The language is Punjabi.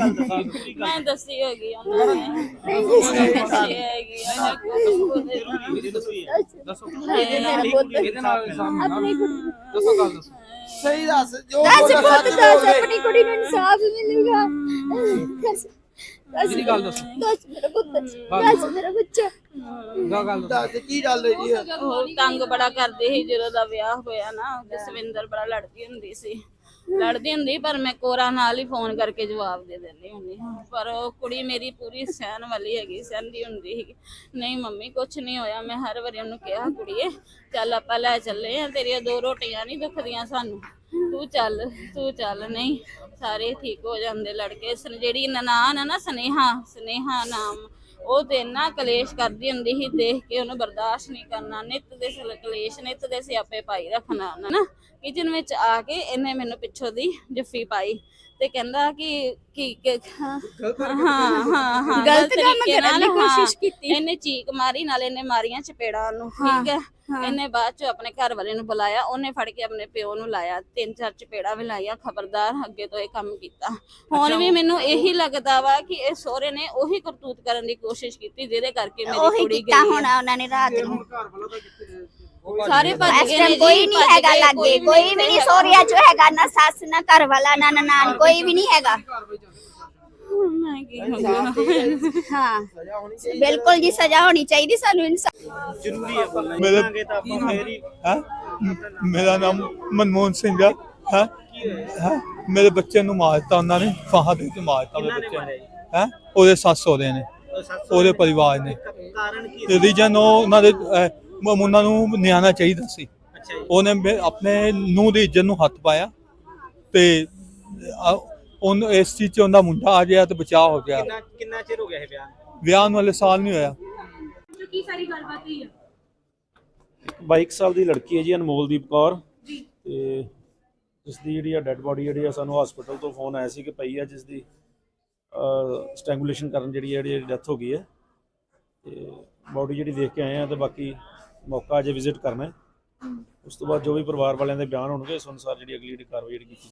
ਮੈਂ ਦੱਸੀ। ਹੈਗੀ ਉਹਨਾਂ ਨੇ। ਦੱਸੀ ਹੈਗੀ ਉਹਨਾਂ ਨੇ ਦੱਸੋ ਇਹਦੇ ਨਾਲ ਪੁੱਤ ਇਹਦੇ ਨਾਲ ਸਾਹਮਣੇ ਆਪਣੀ ਕੁੜੀ ਦੱਸੋ ਗੱਲ ਦੱਸੋ। ਸਹੀ ਦੱਸ ਜੋ ਦੱਸ ਬੋਲਣਾ ਪੁੱਤ ਸੱਚ ਦੱਸ ਆਪਣੀ ਕੁੜੀ ਨੂੰ ਇਨਸਾਫ ਮਿਲੂਗਾ ਦੱਸ। ਦੱਸ ਜਿਹੜੀ ਗੱਲ ਦੱਸੋ। ਦੱਸ ਮੇਰਾ ਪੁੱਤ। ਦੱਸ ਮੇਰਾ ਬੱਚਾ। ਦਾ ਗੱਲ ਦੱਸੋ ਦੱਸ ਕੀ ਗੱਲ ਹੈ ਜੀ ਉਹ ਤੰਗ ਬੜਾ ਕਰਦੇ ਸੀ ਜਦੋਂ ਦਾ ਵਿਆਹ ਹੋਇਆ ਨਾ ਜਸਵਿੰਦਰ ਬੜਾ ਲੜਦੀ ਹੁੰਦੀ ਸੀ। ਲੜਦੀ ਹੁੰਦੀ, ਪਰ ਮੈਂ ਕੋਰਾ ਨਾਲ ਹੀ ਫੋਨ ਕਰਕੇ ਜਵਾਬ ਦੇ ਦਿੰਦੀ ਹੁੰਦੀ ਪਰ ਉਹ ਕੁੜੀ ਮੇਰੀ ਪੂਰੀ ਸਹਿਣ ਵਾਲੀ ਹੈਗੀ, ਸਹਿੰਦੀ ਹੁੰਦੀ ਸੀ ਨਹੀਂ ਮੰਮੀ, ਕੁਛ ਨਹੀਂ ਹੋਇਆ। ਮੈਂ ਹਰ ਵਾਰੀ ਉਹਨੂੰ ਕਿਹਾ, ਕੁੜੀਏ, ਚੱਲ ਆਪਾਂ ਲੈ ਚੱਲੇ ਆ, ਤੇਰੀਆਂ ਦੋ ਰੋਟੀਆਂ ਨਹੀਂ ਦੁਖਦੀਆਂ ਸਾਨੂੰ। ਤੂੰ ਚੱਲ ਤੂੰ ਚੱਲ, ਨਹੀਂ। ਸਾਰੇ ਠੀਕ ਹੋ ਜਾਂਦੇ ਲੜਕੇ। ਜਿਹੜੀ ਨਨਾਣ ਆ ਨਾ, ਸਨੇਹਾ ਸਨੇਹਾ ਨਾਮ। ਉਹ ਤੇ ਇੰਨਾ ਕਲੇਸ਼ ਕਰਦੀ ਹੁੰਦੀ ਸੀ ਦੇਖ ਕੇ ਉਹਨੂੰ ਬਰਦਾਸ਼ਤ ਨਹੀਂ ਕਰਨਾ ਨਿੱਤ ਦੇ ਸਿਲ ਕਲੇਸ਼ ਨਿੱਤ ਦੇ ਸਿਆਪੇ ਪਾਈ ਰੱਖਣਾ ਨਾ ਕਿਚਨ ਵਿੱਚ ਆ ਕੇ ਇਹਨੇ ਮੈਨੂੰ ਪਿੱਛੋਂ ਦੀ ਜੱਫੀ ਪਾਈ ਤੇ ਕਹਿੰਦਾ ਕਿ ਕੀ ਕਿ- ਹਾਂ ਹਾਂ ਹਾਂ ਗਲਤ ਕੰਮ ਕਰਨ ਦੀ ਕੋਸ਼ਿਸ਼। ਕੀਤੀ। ਇਹਨੇ ਚੀਕ ਮਾਰੀ ਨਾਲ ਇਹਨੇ ਮਾਰੀਆਂ ਚਪੇੜਾਂ ਨੂੰ ਠੀਕ ਹੈ ਇਹਨੇ ਬਾਅਦ ਚ ਆਪਣੇ ਘਰ ਵਾਲੇ ਨੂੰ ਬੁਲਾਇਆ ਉਹਨੇ ਫੜ ਕੇ ਆਪਣੇ ਪਿਓ ਨੂੰ ਲਾਇਆ ਤਿੰਨ ਚਾਰ ਚਪੇੜਾਂ ਵੀ ਲਾਈਆਂ ਖਬਰਦਾਰ ਅੱਗੇ ਤੋਂ ਇਹ ਕੰਮ ਕੀਤਾ। ਹੁਣ ਵੀ ਮੈਨੂੰ ਇਹੀ ਲੱਗਦਾ ਵਾ ਕਿ ਇਹ ਸਹੁਰੇ ਨੇ ਉਹੀ ਕਰਤੂਤ ਕਰਨ ਦੀ ਕੋਸ਼ਿਸ਼ ਕੀਤੀ ਜਿਹਦੇ ਕਰਕੇ ਮੇਰੀ ਉਹੀ ਕੁੜੀ ਕੀਤਾ ਗਈ ਹੋਣਾ ਉਹਨਾਂ ਨੇ ਰਾਤ ਨੂੰ। ਸਾਰੇ ਭੱਜ ਇਸ ਗਏ ਟਾਈਮ ਨੇ ਕੋਈ ਜੀ, ਨਹੀਂ ਭੱਜ ਹੈਗਾ ਗਏ, ਲੱਗੇ ਕੋਈ ਵੀ ਨਹੀਂ ਹੈਗਾ। ਸੋਰੀਆ ਚ ਹੈਗਾ ਨਾ ਸੱਸ ਨਾ ਘਰ ਵਾਲਾ ਨਾ ਨਨਾਣ ਕੋਈ ਵੀ ਨਹੀਂ ਹੈਗਾ। ਕੀ। ਹਾਂ। ਬਿਲਕੁਲ ਜੀ ਸਜ਼ਾ ਹੋਣੀ ਚਾਹੀਦੀ ਸਾਨੂੰ ਇਨਸਾਫ ਜ਼ਰੂਰੀ ਹੈ ਬੋਲਣਾ ਮੇਰੇ- ਤਾਂ ਆਪਾਂ ਫੇਰ ਹੀ। ਹੈ? ਮੇਰਾ ਨਾਮ ਮਨਮੋਹਨ ਸਿੰਘ ਹੈ ਹੈ? ਹੈ? ਮੇਰੇ ਬੱਚੇ ਨੂੰ ਮਾਰਤਾ ਉਹਨਾਂ ਨੇ ਫਾਹਾ ਦੇ ਕੇ ਮਾਰਤਾ ਮੇਰੇ ਬੱਚੇ ਨੂੰ। ਹੈ? ਉਹਦੇ ਸੱਸ ਉਹਦੇ ਨੇ। ਉਹਦੇ ਪਰਿਵਾਰ ਨੇ। ਕਾਰਨ ਕੀ ਤੇ ਰੀਜਨ ਉਹ ਉਹਨਾਂ ਦੇ ਉਹਨਾਂ ਨੂੰ ਨਿਆਣਾ ਚਾਹੀਦਾ ਸੀ। ਅੱਛਾ ਜੀ। ਉਹਨੇ ਆਪਣੇ ਨੂੰ ਦੀ ਇੱਜ਼ਤ ਨੂੰ ਹੱਥ ਪਾਇਆ। ਤੇ ਉਹਨੂੰ ਇਸ ਚੀਜ਼ 'ਚ ਉਹਦਾ ਮੁੰਡਾ ਆ ਗਿਆ ਤੇ ਬਚਾਅ ਹੋ ਗਿਆ। ਕਿੰਨਾ ਕਿੰਨਾ ਚਿਰ ਹੋ ਗਿਆ ਇਹ ਬਿਆਨ ਵਿਆਹ ਨੂੰ ਹਲੇ ਸਾਲ ਨਹੀਂ ਹੋਇਆ। ਬਾਈਕ ਸਾਲ ਦੀ ਲੜਕੀ ਹੈ ਜੀ ਅਨਮੋਲਦੀਪ ਕੌਰ। ਤੇ ਜਿਸ ਦੀ ਜਿਹੜੀ ਆ ਡੈੱਡ ਬੋਡੀ ਜਿਹੜੀ ਆ ਸਾਨੂੰ ਹਸਪੀਟਲ ਤੋਂ ਫੋਨ ਆਇਆ ਸੀ ਕਿ ਪਈ ਆ ਜਿਸ ਦੀ ਸਟ੍ਰੈਂਗੂਲੇਸ਼ਨ ਕਰਨ ਜਿਹੜੀ ਆ ਜਿਹੜੀ ਡੈਥ ਹੋ ਗਈ ਹੈ। ਤੇ ਬੋਡੀ ਜਿਹੜੀ ਦੇਖ ਕੇ ਆਏ ਆ ਤੇ ਬਾਕੀ ਮੌਕਾ ਅਜੇ ਵਿਜ਼ਿਟ ਕਰਨਾ ਹੈ। ਉਸ ਤੋਂ ਬਾਅਦ ਜੋ ਵੀ ਪਰਿਵਾਰ ਵਾਲਿਆਂ ਦੇ ਬਿਆਨ ਹੋਣਗੇ ਉਸ ਅਨੁਸਾਰ ਜਿਹੜੀ ਅਗਲੀ ਜਿਹੜੀ ਕਾਰਵਾਈ ਜਿਹੜੀ ਕੀਤੀ